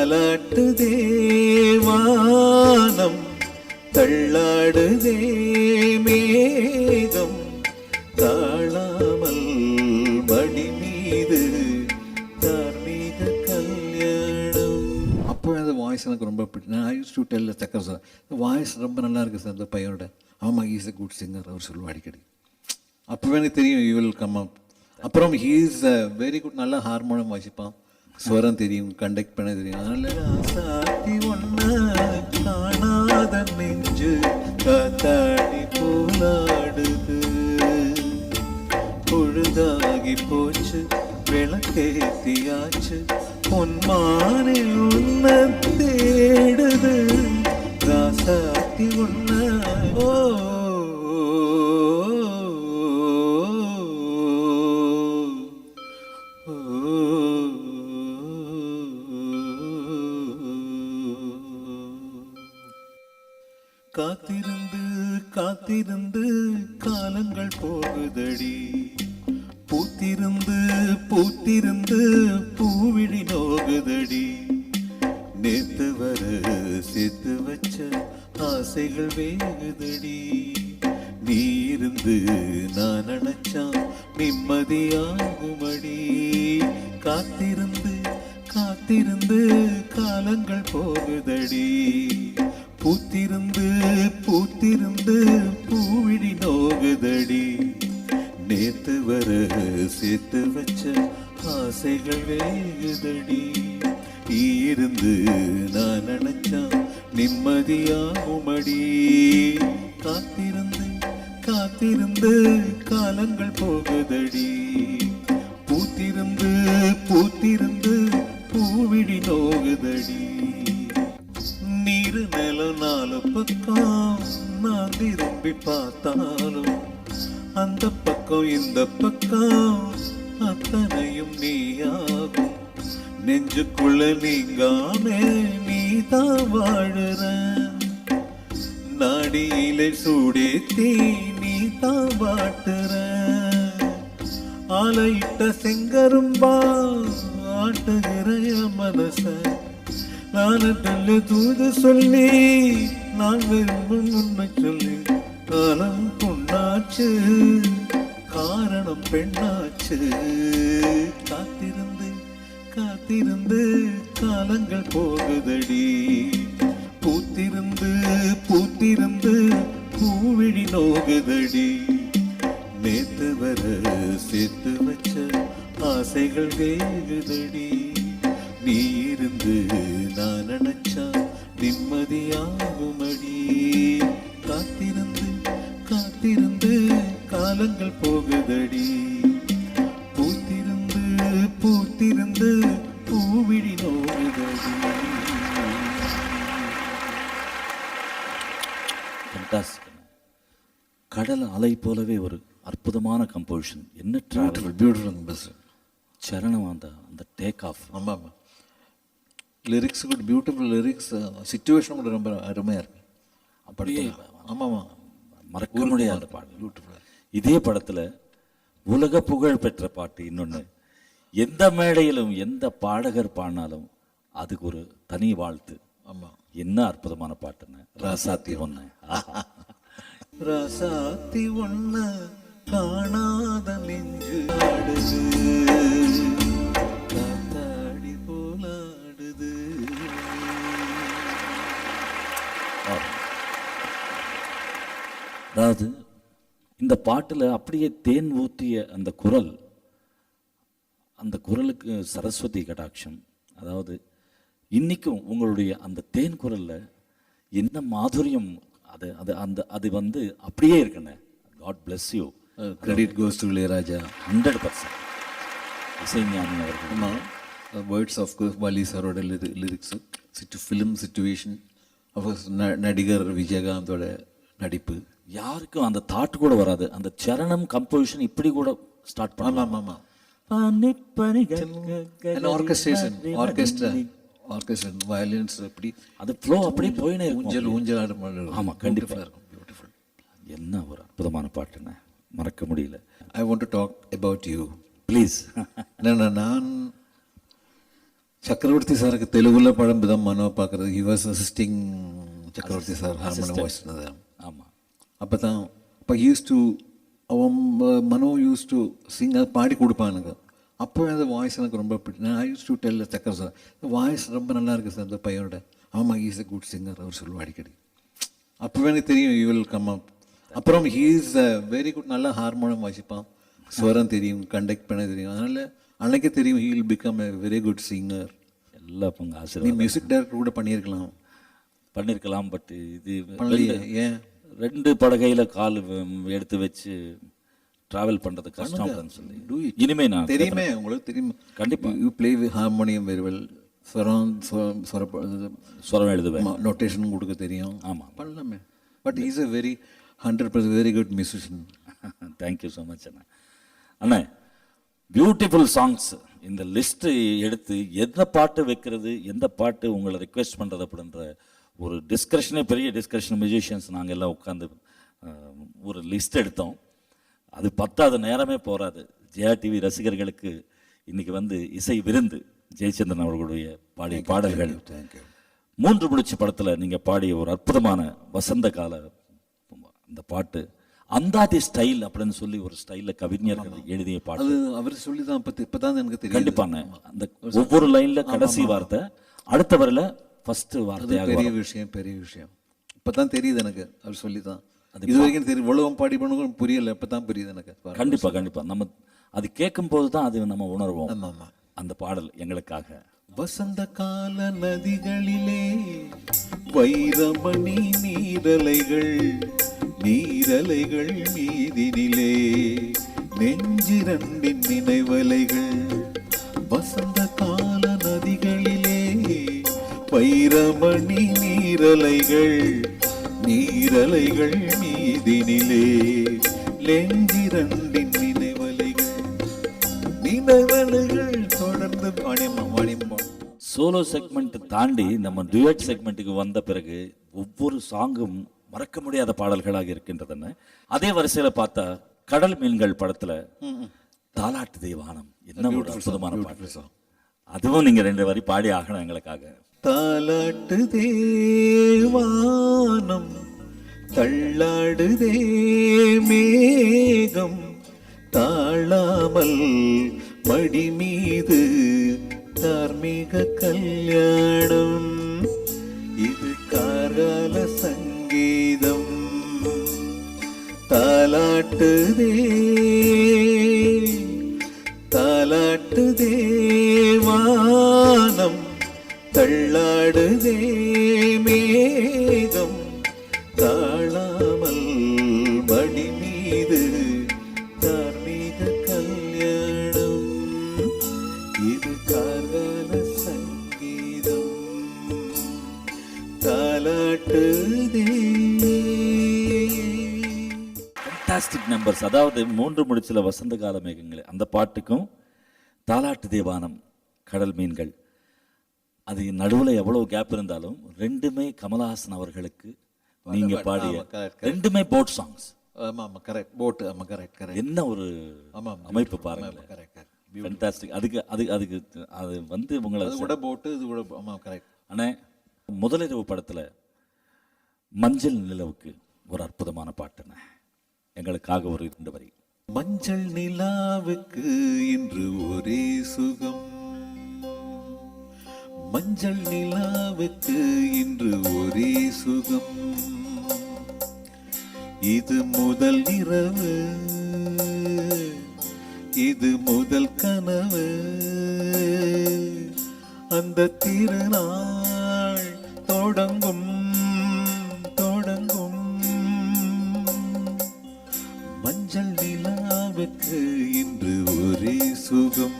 தாலாட்டு தேவானம் தள்ளாடுதே மேகம் தாழாமல் படி மீது தார்மீக கல்யாணம். அப்போ அந்த வாய்ஸ் எனக்கு ரொம்ப பிடிக்கும் நான் யூஸ் டு டெல்ல சக்கர் சார் வாய்ஸ் ரொம்ப நல்லா இருக்கு சார் அந்த பையனோட. ஆமாம் ஈஸ் அ குட் சிங்கர் அவர் சொல்லுவா அடிக்கடி. அப்போவே எனக்கு தெரியும் யூ வில் கம் அப் அப்புறம் ஹீ இஸ் வெரி குட் நல்லா ஹார்மோனியம் வாசிப்பான். ஸ்வரம் தெரியும் கண்டக்ட் பண்ண தெரியும். அதனால சாத்தி ஒன்ன காணாத நெஞ்சு காத்தாடி போலாடுது. பொழுதாகி போச்சு விளக்கேத்தியாச்சு. பொன்மானே உன்ன தேடுது. ராசாத்தி உன்ன ஓ காத்திருந்து காத்திருந்து காலங்கள் போகுதடி. பூத்திருந்து பூத்திருந்து பூவிழி நோகுதடி. நேத்து வர சேர்த்து வச்ச ஆசைகள் வேகுதடி. நீ இருந்து நான் நினைச்சா நிம்மதியாகுமடி. காத்திருந்து காத்திருந்து காலங்கள் போகுதடி. பூத்திருந்து பூத்திருந்து பூவிழி நோகுதடி. நேத்து வர சேர்த்து வச்ச ஆசைகள் வேகுதடி. இருந்து நான் நினைச்சா நிம்மதியாகுமடி. காத்திருந்து காத்திருந்து காலங்கள் போகுதடி. பூத்திருந்து பூத்திருந்து பூவிழி நோகுதடி. நாலு பக்கம் நான் திரும்பி பார்த்தாலும் அந்த பக்கம் இந்த பக்கம் அத்தனையும் நீயாகும். நெஞ்சுக்குள்ள நீங்காமே நீ தான் வாழுற. நாடியிலே சூடேத்தி நீ தான் வாட்டுற. ஆலையிட்ட செங்கரும்பா ஆட்டுகிற மனசை நான் நல்ல தூது சொல்லி நான் விரும்பும் உண்மை சொல்லி காலம் பொண்ணாச்சு காரணம் பெண்ணாச்சு. காத்திருந்து காத்திருந்து காலங்கள் போகுதடி. பூத்திருந்து பூத்திருந்து பூவிழி நோகுதடி. நேத்து வர சேர்த்து வச்ச ஆசைகள் வேகுதடி. நீ இருந்து நான் நினைச்சா நிம்மதியாகுமடி. காத்திருந்து காத்திருந்து காலங்கள் போகுதடி. பூத்திருந்து பூத்திருந்து பூவிழி நோகுதடி. கடல் அலை போலவே ஒரு அற்புதமான கம்போசிஷன் என்ன ட்ராவல் பியூட்டிஃபுல் சரணம் அந்த அந்த டேக் ஆஃப் ஆமாம் ஆமாம். லிரிக்ஸ் கூட பியூட்டிஃபுல் லிரிக்ஸ் சுச்சுவேஷன் கூட ரொம்ப அருமையாக இருக்கு. அப்படியே ஆமாம். மறக்க முடியாத பாட்டு. இதே படத்துல உலக புகழ் பெற்ற பாட்டு இன்னொன்னு. எந்த மேடையிலும் எந்த பாடகர் பாடினாலும் அதுக்கு ஒரு தனி வாழ்த்து. ஆமாம் என்ன அற்புதமான பாட்டுன்னு. ராசாத்தி ஒன்று ராசாத்தி ஒன்ன காணாத நெஞ்சு அதாவது இந்த பாட்டுல அப்படியே தேன் ஊற்றிய அந்த குரல் அந்த குரலுக்கு சரஸ்வதி கடாட்சம். அதாவது இன்னைக்கும் உங்களுடைய அந்த தேன் குரல்ல என்ன மாதுரியம் அது அது அந்த அது வந்து அப்படியே இருக்குண்ணே. God bless you credit goes to Ilaiyaraaja. Hundred percent இசைஞானி அவர்கள். வேர்ட்ஸ் ஆஃப் வலி சாரோட lyrics suit film situation of course நடிகர் விஜயகாந்தோட நடிப்பு. யாருக்கும் அந்த தாட் கூட வராது. அந்த சரணம் கம்போசிஷன் இப்படி கூட ஸ்டார்ட் பண்ணலாம். ஆமாம் ஆமாம். And orchestration orchestra orchestra violins எப்படி? அது ஃப்ளோ அப்படியே போயினே ஊஞ்சல் ஊஞ்சல் ஆடும் ஆமா, கண்டிப்பா. இருக்கும் பியூட்டிஃபுல் என்ன ஒரு அற்புதமான பாட்டுண்ணே மறக்க முடியல. I want to talk about you please நான் நான் சக்கரவர்த்தி சாருக்கு தெலுங்குல படம் தான் மனோ பார்க்குறது. He was assisting Chakravarthy sir harmonium voice இருந்தது ஆமாம் அப்போ தான் அப்போ யூஸ் டு அவன் மனோ யூஸ் டு சிங் அது பாடி கொடுப்பான் எனக்கு அப்போ அந்த வாய்ஸ் எனக்கு ரொம்ப பிடிக்கும் நான் use to tell Chakravarthy sir voice ரொம்ப நல்லா இருக்குது சார் அந்த பையனோட. ஆமாம் ஈஸ் a குட் சிங்கர் அவர் சொல்லுவார் அடிக்கடி. அப்போவே எனக்கு தெரியும் யூ வில் கம் அப் அப்புறம் ஹீ இஸ் வெரி குட் நல்லா ஹார்மோனியம் வாசிப்பான். ஸ்வரம் தெரியும் கண்டக்ட் பண்ண தெரியும். அதனால் அன்னைக்கே தெரியும் he will become a very good singer எல்லாம் உங்கள் நீ ஆசீர்வாதம் மியூசிக் டைரக்டர் கூட பண்ணியிருக்கலாம். பண்ணியிருக்கலாம் பட் இது ஏன்? ரெண்டு படகையில் கால் எடுத்து வச்சு ட்ராவல் பண்ணுறது கஷ்டம் அப்படின்னு சொல்லி. இனிமே நான் தெரியுமே உங்களுக்கு தெரியுமா. கண்டிப்பா. You play harmonium very well ஸ்வரம் ஸ்வர ஸ்வரம் எழுதுவேன். நோட்டேஷன் கொடுக்க தெரியும். ஆமா. பண்ணலாமே. But is a very hundred percent very good musician thank you so much அண்ணா. அண்ணா பியூட்டிஃபுல் சாங்ஸ் இந்த லிஸ்ட்டு எடுத்து எந்த பாட்டு வைக்கிறது எந்த பாட்டு உங்களை ரிக்வெஸ்ட் பண்ணுறது அப்படின்ற ஒரு டிஸ்கஷனே பெரிய டிஸ்கஷன் மியூசிஷியன்ஸ் நாங்கள் எல்லாம் உட்காந்து ஒரு லிஸ்ட் எடுத்தோம். அது பத்தாத நேரமே போராது ஜெயா டிவி ரசிகர்களுக்கு இன்னைக்கு வந்து இசை விருந்து ஜெயச்சந்திரன் அவர்களுடைய பாடிய பாடல்கள். மூன்று முடிச்சு படத்துல நீங்க பாடிய ஒரு அற்புதமான வசந்த கால அந்த பாட்டு அந்தாதி ஸ்டைல் அப்படின்னு சொல்லி ஒரு ஸ்டைல்ல கவிஞர்கள் எழுதிய பாட்டு. அவர் சொல்லி தான் இப்போ இப்போ தான் எனக்கு தெரியும் கண்டிப்பாங்க. அந்த ஒவ்வொரு லைன்ல கடைசி வார்த்தை அடுத்த வரையில ஃபர்ஸ்ட் வார்த்தையாக பெரிய விஷயம் பெரிய விஷயம். இப்போ தான் தெரியுது எனக்கு அவர் சொல்லி தான் இது வரைக்கும் தெரியும் இவ்வளவு பாடி பண்ணுங்க புரியல இப்போ தான் புரியுது எனக்கு. கண்டிப்பா கண்டிப்பா. நம்ம அது கேட்கும் போது தான் அது நம்ம உணர்வோம். ஆமாம் அந்த பாடல் எங்களுக்காக. வசந்த கால நதிகளிலே வைரமணி நீரலைகள் நீரலைகள் மீதினிலே நெஞ்சிரண்டின் நினைவலைகள். நீரலைகள் நீரலைகள் மீதினிலே நெஞ்சிரண்டின் நினைவலைகள் நினைவலைகள் தொடர்ந்து பாணியம்மா பாணியம்மா சோலோ செக்மெண்ட் தாண்டி நம்ம டுயட் செக்மெண்ட்டுக்கு வந்த பிறகு ஒவ்வொரு சாங்கும் மறக்க முடியாத பாடல்களாக இருக்கின்றதுன்னு? அதே வரிசையில பார்த்தா கடல் மீன்கள் படத்துல தாலாட்டு தேவானம் என்ன ஒரு அற்புதமான பாட்டு. அதுவும் நீங்க ரெண்டு வரி பாடி ஆகணும் எங்களுக்காக. தாலாட்டு தேவானம் தள்ளாடுதே மேகம் தாழாமல் மடி மீது தார்மீக கல்யாணம். இது கார்கால சங்கீதம். தாலாட்டுதே தாலாட்டு தேவானம் தள்ளாடுதே மேகம். தாழாமல் மடி மீது தார்மீக கல்யாணம். இது கார்கால சங்கீதம். தாலாட்டுதே ஃபண்டாஸ்டிக் நம்பர்ஸ் அதாவது மூன்று முடிச்சில வசந்த கால மேகங்கள். அந்த பாட்டுக்கும் தாலாட்டு தேவானம் கடல் மீன்கள். அது நடுவுல எவ்வளவு கேப் இருந்தாலும் ரெண்டுமே கமலஹாசன் அவர்களுக்கு நீங்க பாடிய ரெண்டுமே போட் சாங்ஸ் ஆமாம் கரெக்ட் போட்டு ஆமாம் கரெக்ட் கரெக்ட் என்ன ஒரு ஆமாம் அமைப்பு பாருங்களேன். கரெக்ட் ஃபண்டாஸ்டிக் அதுக்கு அது அதுக்கு அது வந்து உங்களை கூட போட்டு இது கூட ஆமாம் கரெக்ட் அண்ணே முதலிரவு படத்துல மஞ்சள் நிலவுக்கு ஒரு அற்புதமான பாட்டுண்ணே எங்களுக்காக ஒரு இரண்டு வரி. மஞ்சள் நிலாவுக்கு இன்று ஒரே சுகம். மஞ்சள் நிலாவுக்கு இன்று ஒரே சுகம். இது முதல் இரவு. இது முதல் கனவு. அந்த திருநாள் தொடங்கும் தொடங்கும். மஞ்சள் நிலாவுக்கு இன்று ஒரே சுகம்.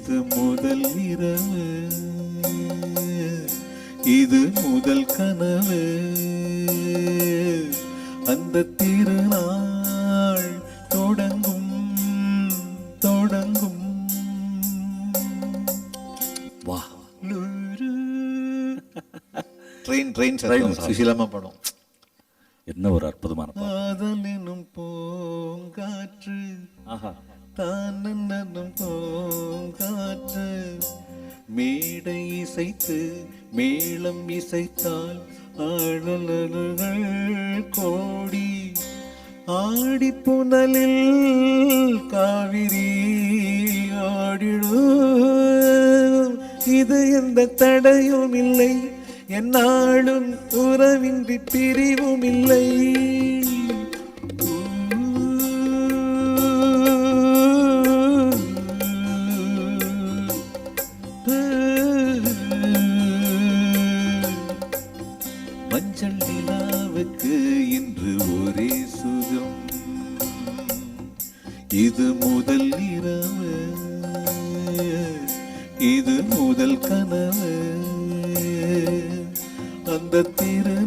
இது முதல் இரவு. இது முதல் கனவு. அந்த திருநாள் தொடங்கும் தொடங்கும். வா. ட்ரெயின் ட்ரெயின் சுஷீலாமா படம். மேடை இசைத்து மேளம் இசைத்தால் ஆழலர்கள் கோடி. ஆடி புனலில் காவிரி ஆடிடும். இது எந்த தடையும் இல்லை. என்னாலும் உறவின்றி பிரிவும் இல்லை. முதல் இரவு. இது முதல் கனவு. அந்த திரு